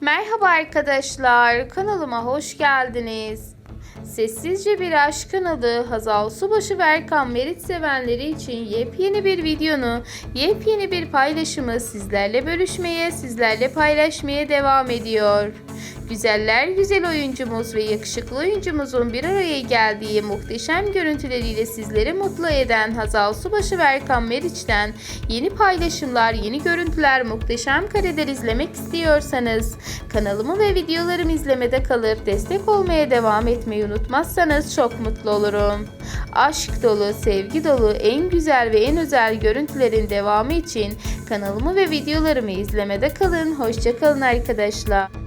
Merhaba arkadaşlar, kanalıma hoş geldiniz. Sessizce Bir Aşk kanalı Hazal Subaşı ve Erkan Merit sevenleri için yepyeni bir videonu, yepyeni bir paylaşımı sizlerle bölüşmeye, sizlerle paylaşmaya devam ediyor. Güzeller güzel oyuncumuz ve yakışıklı oyuncumuzun bir araya geldiği muhteşem görüntüleriyle sizleri mutlu eden Hazal Subaşı ve Erkan Meriç'ten yeni paylaşımlar, yeni görüntüler, muhteşem kareler izlemek istiyorsanız kanalımı ve videolarımı izlemede kalıp destek olmaya devam etmeyi unutmazsanız çok mutlu olurum. Aşk dolu, sevgi dolu, en güzel ve en özel görüntülerin devamı için kanalımı ve videolarımı izlemede kalın. Hoşçakalın arkadaşlar.